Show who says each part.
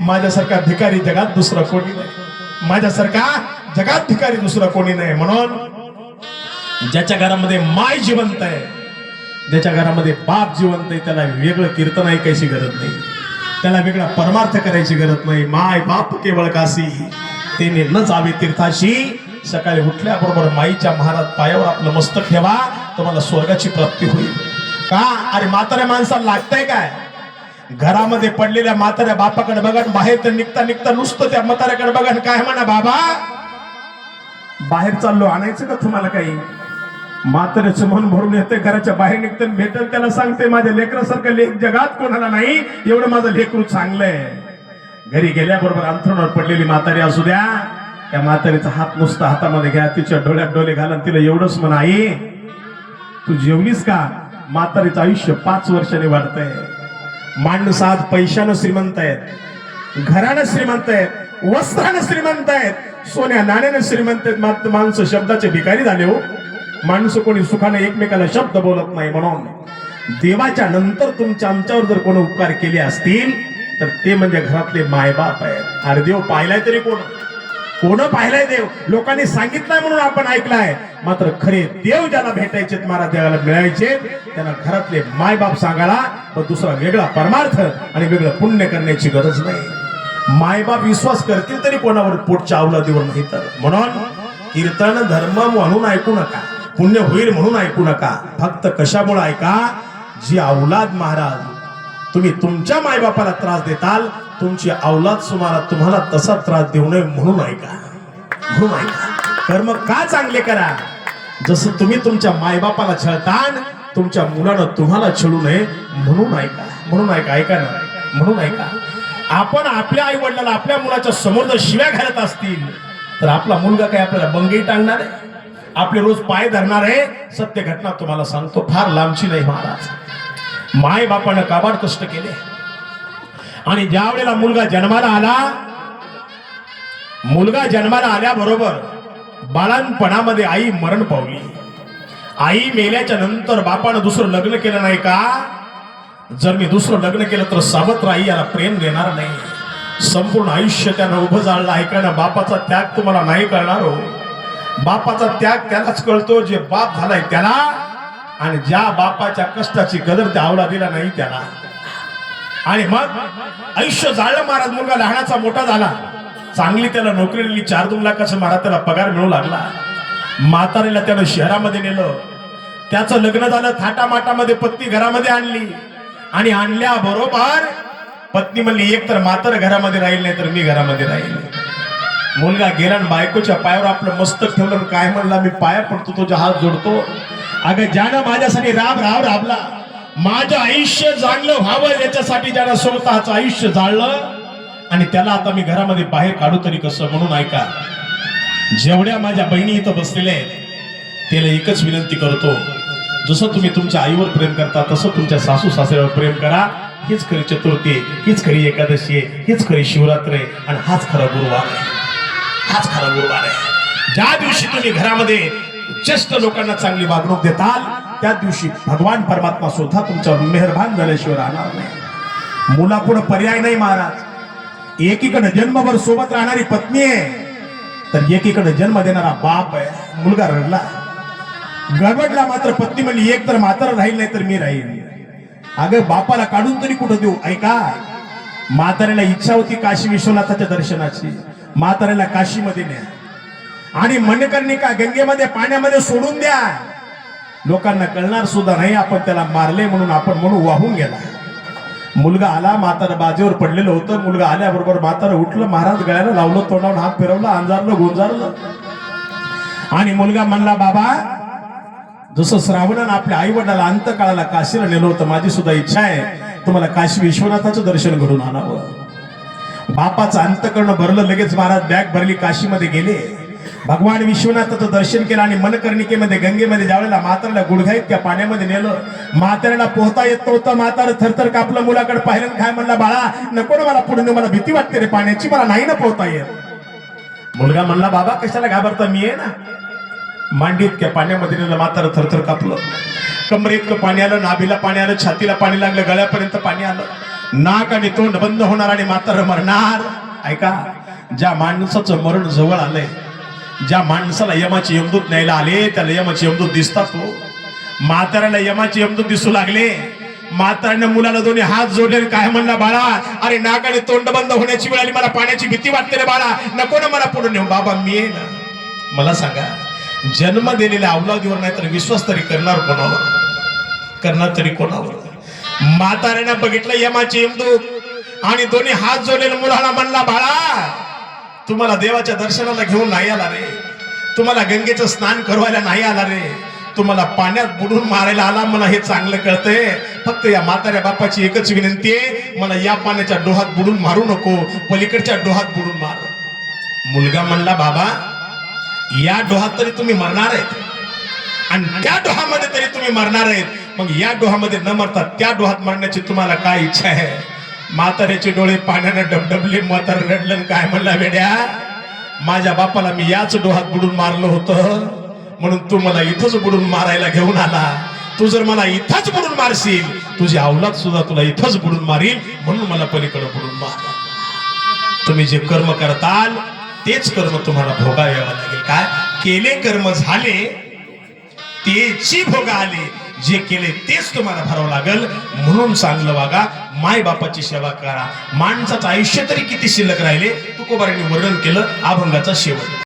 Speaker 1: माझ्यासारखा भिकारी जगात दुसरा कोणी नाही. माझ्यासारखा जगात भिकारी दुसरा कोणी नाही. म्हणून ज्याच्या घरामध्ये माय जिवंत आहे ज्याच्या घरामध्ये बाप जिवंत आहे त्याला वेगळं कीर्तन ऐकायची गरज नाही. त्याला वेगळा परमार्थ करायची गरज नाही. माय बाप केवळ काशी. तेने न जावे तीर्थाशी. सकाळी उठल्याबरोबर माईच्या महाराज पायावर आपलं मस्तक ठेवा तुम्हाला स्वर्गाची प्राप्ती होईल. का? अरे म्हाताऱ्या माणसाला लागतंय काय? घरामध्ये पडलेल्या म्हाताऱ्या बापाकडे बघा बाहेर तर निघता निघता नुसतं त्या म्हाताऱ्याकडे बघा काय म्हणा बाबा? बाहेर चाललो आणायचं का तुम्हाला काही? म्हाताऱ्याचं मन भरून येते घराच्या बाहेर निघतं भेटल त्याला सांगते माझ्या लेकरासारखं लेख जगात कोणाला नाही एवढं माझं लेकरू चांगलंय. घरी गेल्याबरोबर अंथरुणावर पडलेली म्हातारी असू द्या. त्या म्हातारीचा हात नुसता हातामध्ये घ्या तिच्या डोळ्यात डोळे घाला तिला एवढंच म्हणा आई तू जेवलीस का? म्हातारीचं आयुष्य पाच वर्षाने वाढतंय. माणूस आज पैशानं श्रीमंत आहेत घरानं श्रीमंत आहेत वस्त्रानं श्रीमंत आहेत सोन्या नाण्यानं श्रीमंत आहेत. मात्र माणसं शब्दाचे भिकारी झाले हो. माणसं कोणी सुखाने एकमेकाला शब्द बोलत नाही म्हणून. देवाच्या नंतर तुमच्या आमच्यावर जर कोणी उपकार केले असतील तर ते म्हणजे घरातले मायबाप आहेत. अरे देव पाहिलाय तरी कोण? कोण पाहिलाय देव? लोकांनी सांगितलंय म्हणून आपण ऐकलाय. मात्र खरे देव ज्याला भेटायचे महाराज देवाला मिळायचे त्यांना घरातले मायबाप सांगायला व दुसरा वेगळा परमार्थ आणि वेगळं पुण्य करण्याची गरज नाही. मायबाप विश्वास करतील तरी कोणावर पोटच्या अवलादीवर नाही तर. म्हणून कीर्तन धर्म म्हणून ऐकू नका पुण्य होईल म्हणून ऐकू नका. फक्त कशामुळे ऐका? जी औलाद महाराज तुम्ही तुमच्या मायबापाला त्रास देताल तुमची अवलाद सुमारा तुम्हाला तसा त्रास देऊ नये म्हणून ऐका. म्हणून ऐका. कर्म का चांगले करा? जसं तुम्ही तुमच्या मायबापाला छळतान तुमच्या मुलानं तुम्हाला छळू नये म्हणून ऐका. म्हणून ऐका ऐका ना. म्हणून ऐका. आपण आपल्या आई वडिलाला आपल्या मुलाच्या समोर जर शिव्या घालत असतील तर आपला मुलगा काय आपल्याला बंगी टांगणार आहे? आपले रोज पाय धरणार आहे? सत्य घटना तुम्हाला सांगतो फार लांबची नाही महाराज. माय बापानं काबाड कष्ट केले. आणि ज्या वेळेला मुलगा जन्माला आला मुलगा जन्माला आल्याबरोबर बाळांपणामध्ये आई मरण पावली. आई मेल्याच्या नंतर बापानं दुसरं लग्न केलं नाही का? जर मी दुसरं लग्न केलं तर सावत्र आई याला प्रेम देणार नाही. संपूर्ण आयुष्य त्यानं उभं जाळलं ऐकायला बापाचा त्याग तुम्हाला नाही कळणार हो. बापाचा त्याग त्यालाच कळतो जे बाप झालाय त्याला आणि ज्या बापाच्या कष्टाची कदर त्या आवडा दिला नाही त्याला. आणि मग आयुष्य जाळलं महाराज मुलगा लहानाचा मोठा झाला. चांगली त्याला नोकरी दिली चार दोन लाखाचा मारा त्याला पगार मिळू लागला. म्हातारीला त्यानं शहरामध्ये नेलं. त्याचं लग्न झालं थाटामाटामध्ये पत्नी घरामध्ये आणली. आणि आणल्या बरोबर पत्नी म्हणली एक तर म्हातार घरामध्ये राहील नाही तर मी घरामध्ये राहील. मुलगा गेला बायकोच्या पायावर आपलं मस्तक ठेवलं काय म्हणला मी पाया पडतो तुझा हात जोडतो. अगं ज्यानं माझ्यासाठी राब राब राबला माझं आयुष्य जाणलं व्हावं याच्यासाठी ज्यानं स्वतःचं आयुष्य जाळलं आणि त्याला आता मी घरामध्ये बाहेर काढू तरी कसं म्हणून ऐका. जेवढ्या माझ्या बहिणी इथं बसलेल्या आहेत त्याला एकच विनंती करतो जसं तुम्ही तुमच्या आईवर प्रेम करता तसं तुमच्या सासू सासऱ्यावर प्रेम करा. हीच खरी चतुर्थी हीच खरी एकादशी आहे हीच खरी शिवरात्र आहे आणि हाच खरा गुरुवार आहे. हाच खरा गुरुवार आहे. ज्या दिवशी तुम्ही घरामध्ये ज्येष्ठ लोकांना चांगली वागणूक देताल त्या दिवशी भगवान परमात्मा सुद्धा तुमच्यावर मेहरबान झाल्याशिवाय राहणार नाही. मुलापुढे पर्याय नाही महाराज. एकीकडे जन्मभर सोबत राहणारी पत्नी आहे. तर एकीकडे जन्म देणारा बाप आहे. मुलगा रडला. गडबडला मात्र पत्नी म्हणली एक तर मात्र राहील नाही तर मी राहील अगं बापाला काढून तरी कुठं देऊ? ऐका. म्हाताऱ्याला इच्छा होती काशी विश्वनाथाच्या दर्शनाची. म्हाताऱ्याला काशीमध्ये न्या. आणि मनकर्णिका गंगेमध्ये पाण्यामध्ये सोडून द्या. लोकांना कळणार सुद्धा नाही आपण त्याला मारले म्हणून आपण म्हणून वाहून गेला. मुलगा आला म्हातारा बाजेवर पडलेलं होतं. मुलगा आल्याबरोबर म्हातारा उठलं महाराज गळ्याला लावलं तोंडावर हात फिरवला अंजारलं गोंजारलं. आणि मुलगा म्हणला बाबा जसं श्रावणानं आपल्या आई वडिलाला अंतकाळाला काशीला नेलं होतं माझी सुद्धा इच्छा आहे. तुम्हाला काशी विश्वनाथाचं दर्शन घडून आणावं. बापाचं अंतकरण भरलं लगेच महाराज बॅग भरली काशीमध्ये गेले. भगवान विश्वनाथाचं दर्शन केलं आणि मनकर्णिकेमध्ये गंगेमध्ये ज्यावेळेला म्हाताऱ्याला गुडघाईत त्या पाण्यामध्ये नेलं म्हाताऱ्याला पोहता येत नव्हतं म्हातारं थरथर कापलं मुलाकडे पाहिलं काय म्हणला बाळा नको ना मला पुढे मला भीती वाटते रे पाण्याची मला नाही ना पोहता येत. मुलगा म्हणला बाबा कशाला घाबरता? मी आहे ना. मांडी इतक्या पाण्यामध्ये नेलं म्हातारं थरथर कापलं. कमरे इतकं पाणी आलं नाभीला पाणी आलं छातीला पाणी लागलं गळ्यापर्यंत पाणी आलं. नाक आणि तोंड बंद होणार आणि म्हातार मरणार. ऐका ज्या माणसाचं मरण जवळ आलंय ज्या माणसाला यमाचे यमदूत न्यायला आले त्याला यमाचे यमदूत दिसतात तो म्हाताऱ्याला यमाचे यमदूत दिसू लागले. म्हाताऱ्याने मुलाला दोन्ही हात जोडले काय म्हणला बाळा अरे नाक तोंड बंद होण्याची वेळ आली मला पाण्याची भीती वाटते रे बाळा. नको ना मला पुढे नेऊ बाबा मी आहे ना. मला सांगा जन्म दिलेल्या अवलादीवर नाही तर विश्वास तरी करणार कोणावर? करणार तरी कोणावर? म्हाताऱ्यानं बघितलं यमाचे यमदूत आणि दोन्ही हात जोडलेल्या मुलाला म्हणला बाळा तुम्हाला देवाच्या दर्शनाला घेऊन नाही आला रे. तुम्हाला गंगेचं स्नान करवायला नाही आला रे. तुम्हाला पाण्यात बुडून मारायला आला मला हे चांगलं कळतंय. फक्त या म्हाताऱ्या बापाची एकच विनंती आहे मला या पाण्याच्या डोहात बुडून मारू नको पलीकडच्या डोहात बुडून मार. मुलगा म्हणला बाबा या डोहात तरी तुम्ही मरणार आहेत. आणि त्या डोहामध्ये तरी तुम्ही मरणार आहेत. मग या डोहामध्ये न मरता त्या डोहात मरण्याची तुम्हाला काय इच्छा आहे? म्हाताऱ्याचे डोळे पाण्यानं डबडबले म्हातार रडलं काय म्हणला वेड्या माझ्या बापाला मी याच डोहात बुडून मारलं होतं. म्हणून तू मला इथंच बुडून मारायला घेऊन आला. तू जर मला इथंच बुडून मारशील तुझी अवलाद सुद्धा तुला इथंच बुडून मारील म्हणून मला पलीकडे बुडून मार. तुम्ही जे कर्म करताल तेच कर्म तुम्हाला भोगा लागेल. काय? केले कर्म झाले तेची भोग आले. जे केले तेच तुम्हाला भरावं लागेल. म्हणून चांगलं वागा माय बापाची सेवा करा. माणसाचं आयुष्य तरी किती शिल्लक राहिले? तुकोबारांनी वर्णन केलं अभंगाचा शेवट.